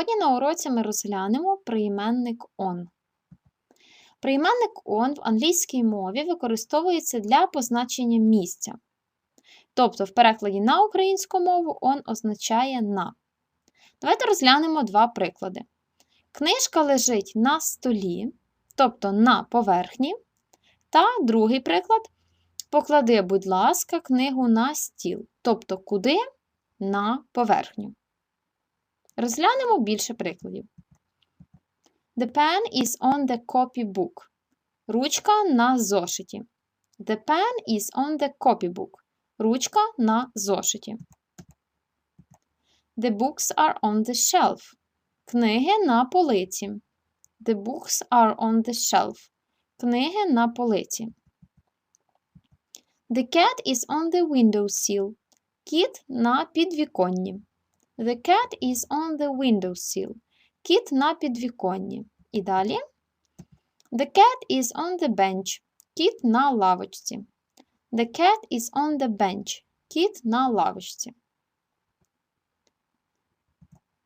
Сьогодні на уроці ми розглянемо прийменник on. Прийменник on в англійській мові використовується для позначення місця. Тобто, в перекладі на українську мову on означає на. Давайте розглянемо два приклади. Книжка лежить на столі, тобто на поверхні. Та другий приклад. Поклади, будь ласка, книгу на стіл. Тобто, куди? На поверхню. Розглянемо більше прикладів. The pen is on the copybook. Ручка на зошиті. The pen is on the copybook. Ручка на зошиті. The books are on the shelf. Книги на полиці. The books are on the shelf. Книги на полиці. The cat is on the windowsill. Кіт на підвіконні. The cat is on the windowsill. Кіт на підвіконні. І далі. The cat is on the bench. Кіт на лавочці. The cat is on the bench. Кіт на лавочці.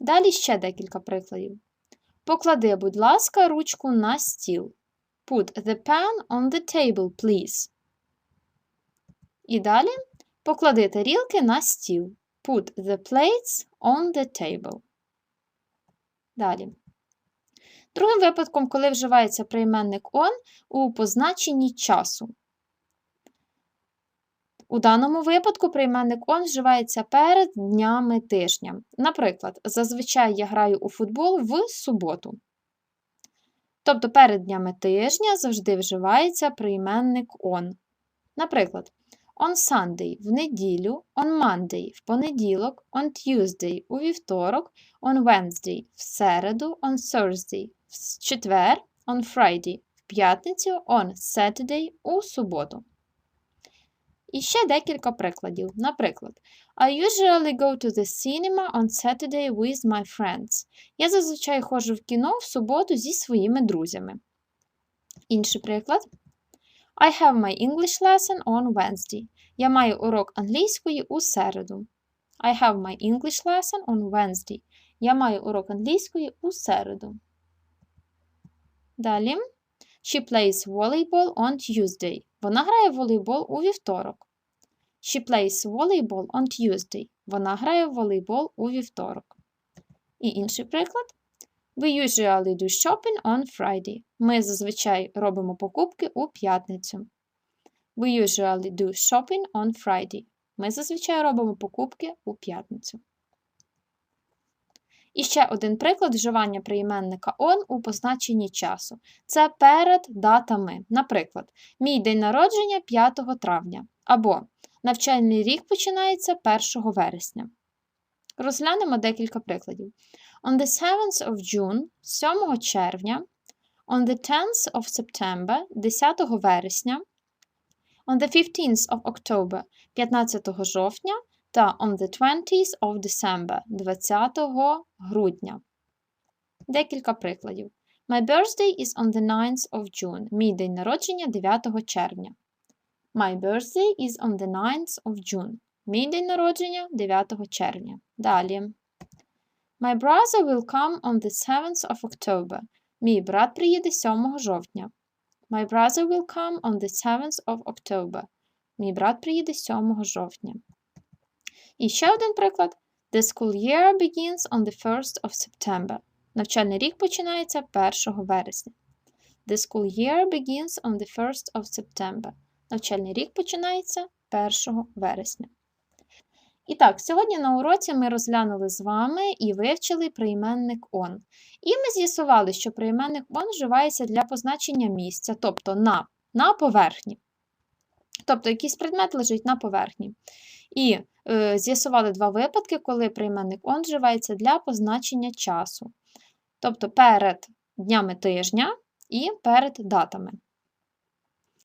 Далі ще декілька прикладів. Поклади, будь ласка, ручку на стіл. Put the pen on the table, please. І далі поклади тарілки на стіл. Put the plates on the table. Далі. Другим випадком, коли вживається прийменник on у позначенні часу. У даному випадку прийменник on вживається перед днями тижня. Наприклад, зазвичай я граю у футбол в суботу. Тобто перед днями тижня завжди вживається прийменник on. Наприклад, on Sunday в неділю, on Monday в понеділок, on Tuesday у вівторок, on Wednesday в середу, on Thursday в четвер, on Friday в п'ятницю, on Saturday у суботу. І ще декілька прикладів. Наприклад, I usually go to the cinema on Saturday with my friends. Я зазвичай ходжу в кіно в суботу зі своїми друзями. Інший приклад. I have my English lesson on Wednesday. Я маю урок англійської у середу. I have my English lesson on Wednesday. Я маю урок англійської у середу. Далі. She plays volleyball on Tuesday. Вона грає в волейбол у вівторок. She plays volleyball on Tuesday. Вона грає в волейбол у вівторок. І інший приклад. We usually do shopping on Friday. Ми зазвичай робимо покупки у п'ятницю. We usually do shopping on Friday. Ми зазвичай робимо покупки у п'ятницю. І ще один приклад вживання прийменника on у позначенні часу. Це перед датами. Наприклад, мій день народження 5 травня. Або навчальний рік починається 1 вересня. Розглянемо декілька прикладів. On the 7th of June, 7 червня, on the 10th of September, 10 вересня, on the 15th of October, 15 жовтня та on the 20th of December, 20 грудня. Декілька прикладів. My birthday is on the 9th of June. Мій день народження 9 червня. My birthday is on the 9th of June. Мій день народження 9 червня. Далі. My brother will come on the 7th of October. Мій брат приїде 7 жовтня. My brother will come on the 7th of October. Мій брат приїде 7 жовтня. І ще один приклад. The school year begins on the 1st of September. Навчальний рік починається 1 вересня. The school year begins on the 1st of September. Навчальний рік починається 1 вересня. І так, сьогодні на уроці ми розглянули з вами і вивчили прийменник on. І ми з'ясували, що прийменник on вживається для позначення місця, тобто на, на поверхні. Тобто якийсь предмет лежить на поверхні. І е, з'ясували два випадки, коли прийменник on вживається для позначення часу. Тобто перед днями тижня і перед датами.